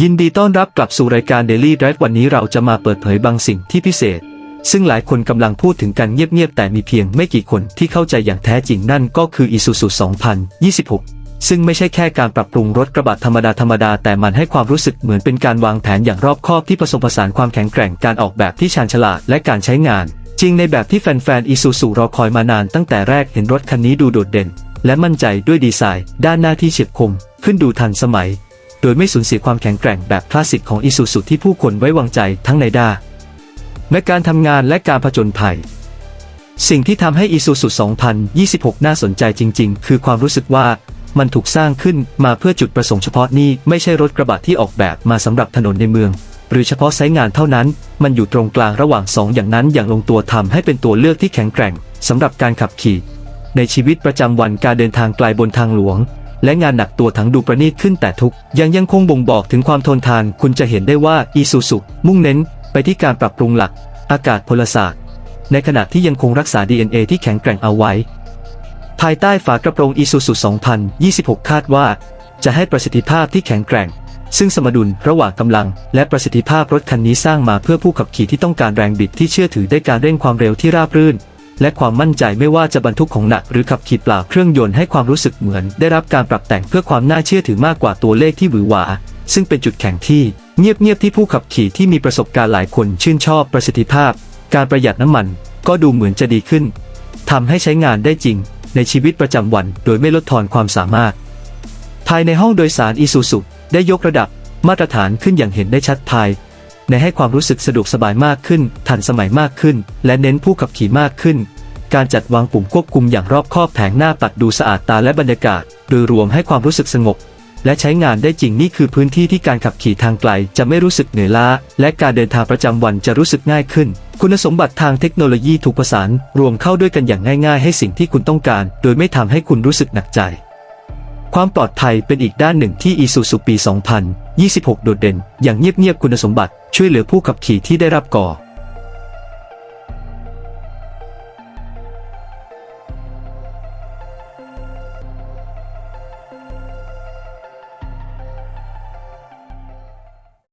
ยินดีต้อนรับกลับสู่รายการ Daily Drive วันนี้เราจะมาเปิดเผยบางสิ่งที่พิเศษ ซึ่งหลายคนกำลังพูดถึงกันเงียบๆ แต่มีเพียงไม่กี่คนที่เข้าใจอย่างแท้จริงนั่นก็คือ Isuzu 2026 ซึ่งไม่ใช่แค่การปรับปรุงรถกระบะธรรมดาธรรมดาแต่มันให้ความรู้สึกเหมือนเป็นการวางแผนอย่างรอบคอบที่ผสมผสานความแข็งแกร่งการออกแบบที่ชาญฉลาดและการใช้งาน จริงในแบบที่แฟนๆ Isuzu รอคอยมานานตั้งแต่แรกเห็นรถคันนี้ดูโดดเด่น และมั่นใจด้วยดีไซน์ ด้านหน้าที่เฉียบคม ขึ้นดูทันสมัย โดยไม่สูญเสียความแข็งแกร่งแบบคลาสสิกของ Isuzu ที่ผู้คนไว้วางใจทั้งในด้านและการทำงานและการผจญภัย สิ่งที่ทำให้ Isuzu 2026 น่าสนใจจริง ๆ คือความรู้สึกว่ามันถูกสร้างขึ้นมาเพื่อจุดประสงค์เฉพาะนี่ไม่ใช่รถกระบะที่ออกแบบมาสำหรับถนนในเมือง หรือเฉพาะไซต์งานเท่านั้น มันอยู่ตรงกลางระหว่างสองอย่างนั้นอย่างลงตัวทำให้เป็นตัวเลือกที่แข็งแกร่งสำหรับการขับขี่ ในชีวิตประจำวันการเดินทางไกลบนทางหลวง และงานหนักตัวทั้งดูประณีตขึ้นแต่ทุกยังยังคงบ่งบอกถึงความทนทานคุณจะเห็นได้ว่า Isuzu มุ่งเน้นไปที่การปรับปรุงหลัก อากาศพลศาสตร์ ในขณะที่ยังคงรักษา DNA ที่แข็งแกร่งเอาไว้ ภายใต้ฝากระโปรง Isuzu 2026 คาดว่า จะให้ประสิทธิภาพที่แข็งแกร่ง ซึ่งสมดุลระหว่างกำลัง และประสิทธิภาพรถคันนี้สร้างมาเพื่อผู้ขับขี่ที่ต้องการแรงบิดที่เชื่อถือได้การเร่งความเร็วที่ราบรื่น และความมั่นใจไม่ว่าจะบรรทุกของหนักหรือขับขี่เปล่าเครื่องยนต์ให้ความรู้สึกเหมือน ได้รับการปรับแต่งเพื่อความน่าเชื่อถือมากกว่าตัวเลขที่หวือหวา ซึ่งเป็นจุดแข็งที่เงียบๆที่ผู้ขับขี่ที่มีประสบการณ์หลายคนชื่นชอบประสิทธิภาพ การประหยัดน้ำมันก็ดูเหมือนจะดีขึ้นทำให้ใช้งานได้จริง ในชีวิตประจำวันโดยไม่ลดทอนความสามารถ ภายในห้องโดยสาร Isuzu ได้ยกระดับมาตรฐานขึ้นอย่างเห็นได้ชัดภาย ในให้ความรู้สึกสะดวกสบายมากขึ้น ทันสมัยมากขึ้น และเน้นผู้ขับขี่มากขึ้น การจัดวางปุ่มควบคุมอย่างรอบคอบแผงหน้าปัดดูสะอาดตาและบรรยากาศ โดยรวมให้ความรู้สึกสงบ และใช้งานได้จริงนี่คือพื้นที่ที่การขับขี่ทางไกล จะไม่รู้สึกเหนื่อยล้า และการเดินทางประจำวันจะรู้สึกง่ายขึ้น คุณสมบัติทางเทคโนโลยีถูกประสานรวมเข้าด้วยกันอย่างง่าย ๆ ให้สิ่งที่คุณต้องการ โดยไม่ทำให้คุณรู้สึกหนักใจ ความปลอดภัยเป็นอีกด้านหนึ่งที่ Isuzu ปี 2026 โดดเด่น อย่างเงียบๆคุณสมบัติช่วยเหลือผู้ขับขี่ที่ได้รับก่อ